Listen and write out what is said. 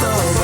Забудь